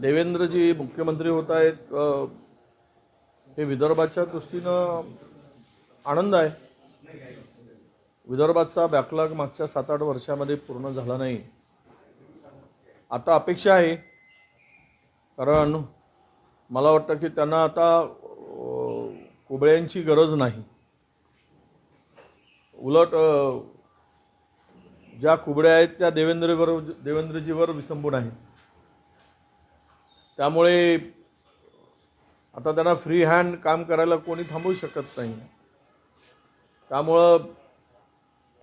देवेंद्रजी मुख्यमंत्री होत आहेत हे विदर्भाच्या दृष्टीनं आनंद आहे. विदर्भाचा बॅकलॉग मागच्या सात आठ वर्षामध्ये पूर्ण झाला नाही. आता अपेक्षा आहे कारण मला वाटतं की त्यांना आता कुबळ्यांची गरज नाही. उलट ज्या कुबड्या आहेत त्या देवेंद्रवर देवेंद्रजीवर विसंबून आहेत. त्यामुळे आता त्यांना फ्री हँड काम करायला कोणी थांबवू शकत नाही. त्यामुळं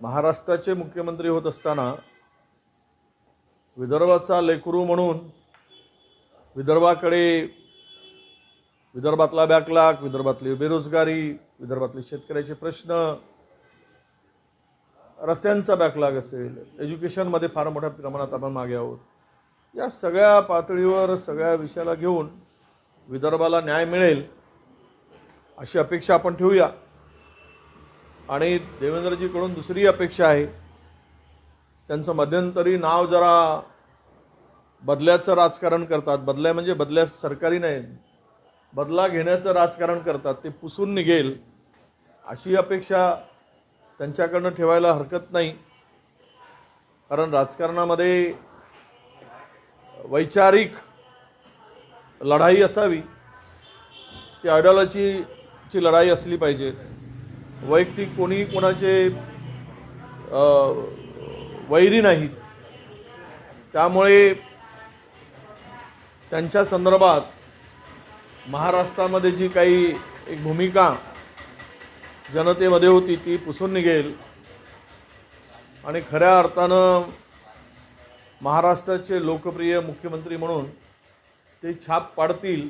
महाराष्ट्राचे मुख्यमंत्री होत असताना विदर्भाचा लेकरू म्हणून विदर्भाकडे विदर्भातला बॅकलाग विदर्भातली बेरोजगारी विदर्भातले शेतकऱ्याचे प्रश्न रस्त्यांचा बॅकलाग असेल एज्युकेशनमध्ये फार मोठ्या प्रमाणात आपण मागे आहोत. या सगळ्या पातळीवर सगळ्या विषयाला घेऊन विदर्भाला न्याय मिळेल अशी अपेक्षा आपण ठेवूया. आणि देवेंद्रजीकडून दुसरी अपेक्षा आहे. त्यांचं मध्यंतरी नाव जरा बदल्याचं राजकारण करतात. बदल्या म्हणजे बदल्या सरकारी नाही. बदला घेण्याचं राजकारण करतात. ते पुसून निघेल अशी अपेक्षा त्यांच्याकडनं ठेवायला हरकत नाही. कारण राजकारणामध्ये वैचारिक लढाई असावी. ती आयडिओलॉजीची लढाई असली पाहिजे. वैयक्तिक कोणी कोणाचे वैरी नाहीत त्यामुळे त्यांच्या संदर्भात महाराष्ट्रामध्ये जी काही एक भूमिका जनतेमध्ये होती ती पुसून निघेल. आणि खऱ्या अर्थानं महाराष्ट्राचे लोकप्रिय मुख्यमंत्री म्हणून ते छाप पाडतील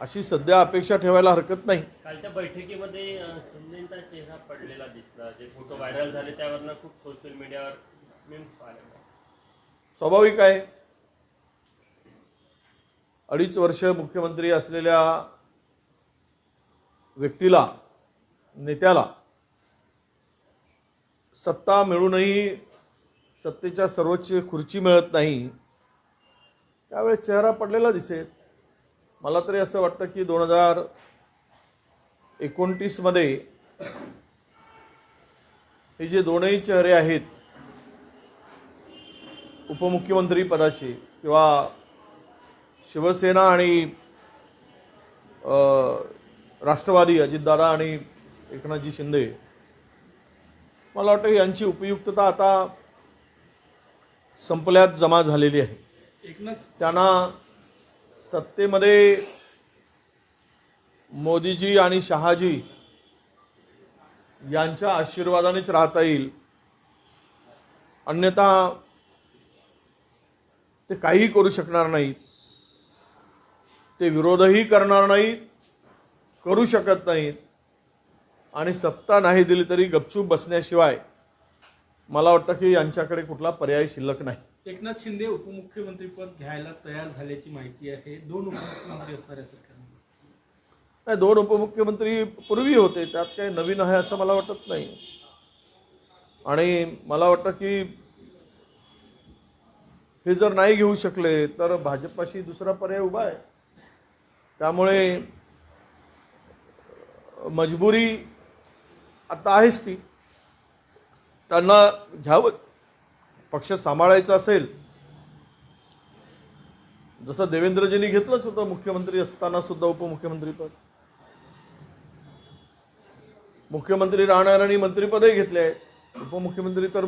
अशी सध्या अपेक्षा ठेवायला हरकत नाही. कालच्या बैठकीमध्ये अ, शिंदेचा चेहरा पडलेला दिसला. जे फोटो व्हायरल झाले त्यावरनं खूप सोशल मीडियावर मीम्स. स्वाभाविक आहे. अडीच वर्ष मुख्यमंत्री असलेल्या व्यक्तीला नेत्याला सत्ता मिळूनही सत्तेच्या सर्वोच्च खुर्ची मिळत नाही. त्यावेळेस चेहरा पडलेला दिसेल. मला तरी असं वाटतं की दोन हजार एकोणतीसमध्ये हे जे दोनही चेहरे आहेत उपमुख्यमंत्री पदाचे किंवा शिवसेना आणि राष्ट्रवादी अजितदादा आणि एकनाथजी शिंदे मला वाटतं यांची उपयुक्तता आता संपल्यात जमा झालेली आहे. एकनाथ त्यांना सत्तेमध्ये मोदीजी आणि शहाजी यांच्या आशीर्वादानेच राहता येईल. अन्यथा ते काहीही करू शकणार नाहीत. ते विरोधही करणार नाहीत करू शकत नाहीत. आणि सत्ता नाही दिली तरी गपचूप बसण्याशिवाय मला वाटतं की यांच्याकडे कुठला पर्याय शिल्लक नाही. एकनाथ शिंदे उपमुख्यमंत्रीपद घ्यायला तयार झाल्याची माहिती आहे. दोन उपमुख्यमंत्री असणाऱ्या सरकारमध्ये. नाही दोन उपमुख्यमंत्री पूर्वी होते. त्यात काही नवीन आहे असं मला वाटत नाही. आणि मला वाटतं की हे जर नाही घेऊ शकले तर भाजपाशी दुसरा पर्याय उभा आहे. त्यामुळे मजबुरी आता आहेच ती. त्यांना घ्यावं. पक्ष सांभाळायचा असेल जसं देवेंद्रजींनी घेतलंच होतं मुख्यमंत्री असताना सुद्धा उपमुख्यमंत्रीपद मुख्यमंत्री राहणार आणि मंत्रीपदही घेतले आहे उपमुख्यमंत्री तर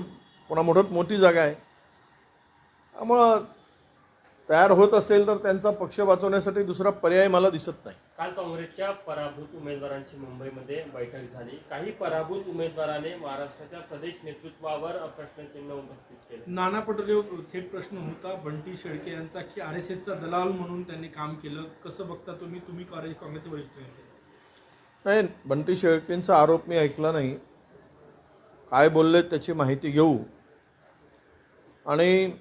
पुन्हा मोठं मोठी जागा आहे. त्यामुळं तयार होत असेल तर त्यांचा पक्ष वाचवण्यासाठी दुसरा पर्याय मला दिसत नाही. काल काँग्रेसच्या पराभूत उमेदवारांची मुंबईमध्ये बैठक झाली. काही पराभूत उमेदवाराने महाराष्ट्राच्या प्रदेश नेतृत्वावर प्रश्नचिन्ह उपस्थित केले. नाना पटोले थेट प्रश्न होता बंटी शेळके यांचा की आर एस एसचा दलाल म्हणून त्यांनी काम केलं कसं बघता तुम्ही? तुम्ही काँग्रेस काँग्रेसचे वरिष्ठ नेते नाही बंटी शेळकेंचा आरोप मी ऐकला नाही. काय बोलले त्याची माहिती घेऊ. आणि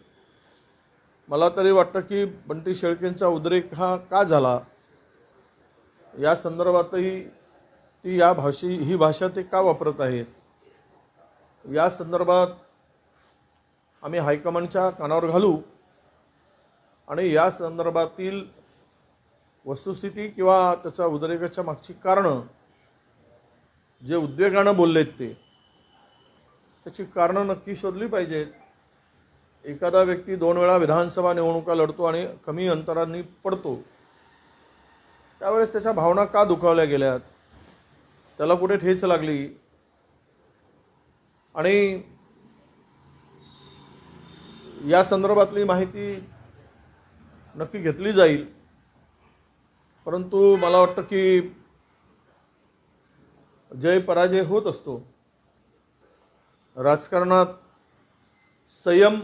मला तरी वाटतं की बंटी शेळकेंचा उद्रेक हा का झाला? या संदर्भातही ती या भाषे ही भाषा ते का वापरत आहेत? या संदर्भात आम्ही हायकमांडच्या कानावर घालू आणि या संदर्भातील वस्तुस्थिती किंवा त्याच्या उद्रेकाच्या मागची कारणं जे उद्वेगानं बोललेत ते त्याची कारणं नक्की शोधली पाहिजेत. एखादा व्यक्ती दोन वेळा विधानसभा निवडणुका लढतो आणि कमी अंतरांनी पडतो. त्यावेळेस त्याच्या भावना का दुखावल्या गेल्यात? त्याला कुठे ठेच लागली? आणि या संदर्भातली माहिती नक्की घेतली जाईल. परंतु मला वाटतं की जय पराजय होत असतो. राजकारणात संयम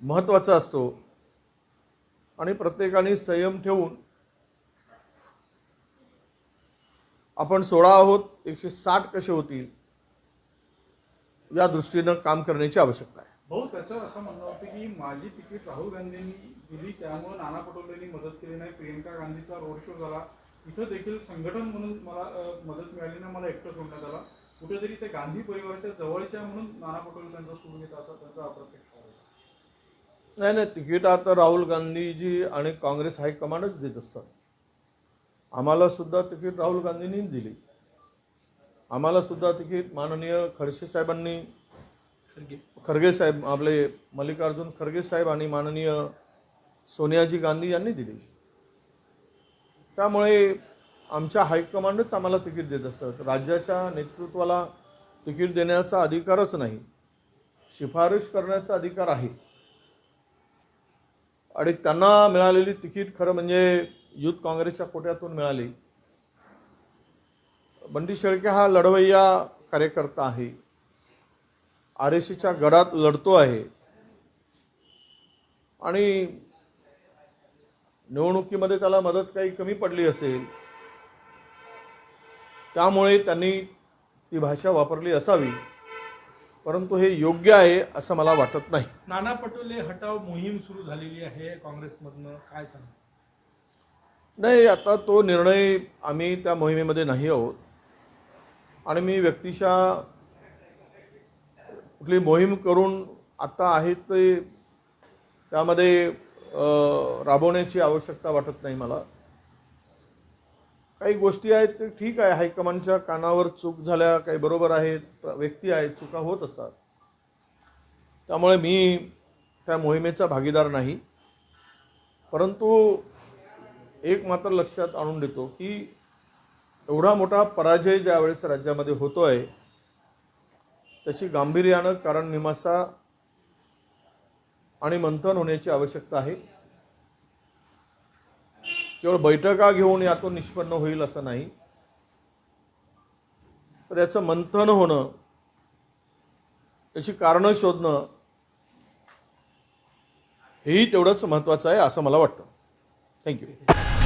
महत्त्वाचा असतो. आणि प्रत्येकाने संयम ठेवून आपण सोळा आहोत एकशे साठ कसे होतील? या दृष्टीनं काम करण्याची आवश्यकता आहे. भाऊ त्याचं असं म्हणणं होतं की माझी तिकीट राहुल गांधींनी दिली त्यामुळे नाना पटोलेंनी मदत केली नाही. प्रियंका गांधीचा रोड शो झाला. इथं देखील संघटन म्हणून मला मदत मिळाली नाही मला एकटं सोडण्यात आला. कुठेतरी ते गांधी परिवाराच्या जवळच्या म्हणून नाना पटोले त्यांचा सोडून घेत असा त्यांचा अप्रत्यक्ष. नाही नाही तिकीट आता राहुल गांधीजी आणि काँग्रेस हायकमांडच देत असतात. आम्हाला सुद्धा तिकीट राहुल गांधींनीच दिली. आम्हाला सुद्धा तिकीट माननीय खडसे साहेबांनी खरगे. खरगे साहेब आपले मल्लिकार्जुन खरगे साहेब आणि माननीय सोनियाजी गांधी यांनी दिली. त्यामुळे आमच्या हायकमांडच आम्हाला तिकीट देत असतात. राज्याच्या नेतृत्वाला तिकीट देण्याचा अधिकारच नाही. शिफारस करण्याचा अधिकार आहे. आणि त्यांना मिळालेली तिकीट खरं म्हणजे युथ काँग्रेसच्या कोट्यातून मिळाली. बंडी शेळके हा लढवय्या कार्यकर्ता आहे. आर एस सीच्या गडात लढतो आहे. आणि निवडणुकीमध्ये त्याला मदत काही कमी पडली असेल त्यामुळे त्यांनी ती भाषा वापरली असावी. परंतु हे योग्य आहे असं मला वाटत नाही. नाना पटोले हटाव मोहीम सुरू झालेली आहे काँग्रेसमधनं. काय सांग नाही आता तो निर्णय आम्ही त्या मोहिमेमध्ये नाही आहोत. आणि मी व्यक्तिशः कुठली मोहीम करून आत्ता आहे ते त्यामध्ये राबवण्याची आवश्यकता वाटत नाही मला. काही गोष्टी आहेत ते ठीक आहे हायकमांडच्या कानावर चूक झाल्या काही बरोबर आहेत व्यक्ती आहेत चुका होत असतात. त्यामुळे मी त्या मोहिमेचा भागीदार नाही. परंतु एक मात्र लक्षात आणून देतो की एवढा मोठा पराजय ज्यावेळेस राज्यामध्ये होतो आहे त्याची गांभीर्यानं कारण निमासा आणि मंथन होण्याची आवश्यकता आहे. केवळ बैठका घेऊन यातून निष्पन्न होईल असं नाही. तर याचं मंथन होणं त्याची कारणं शोधणं हेही तेवढंच महत्त्वाचं आहे असं मला वाटतं. Thank you.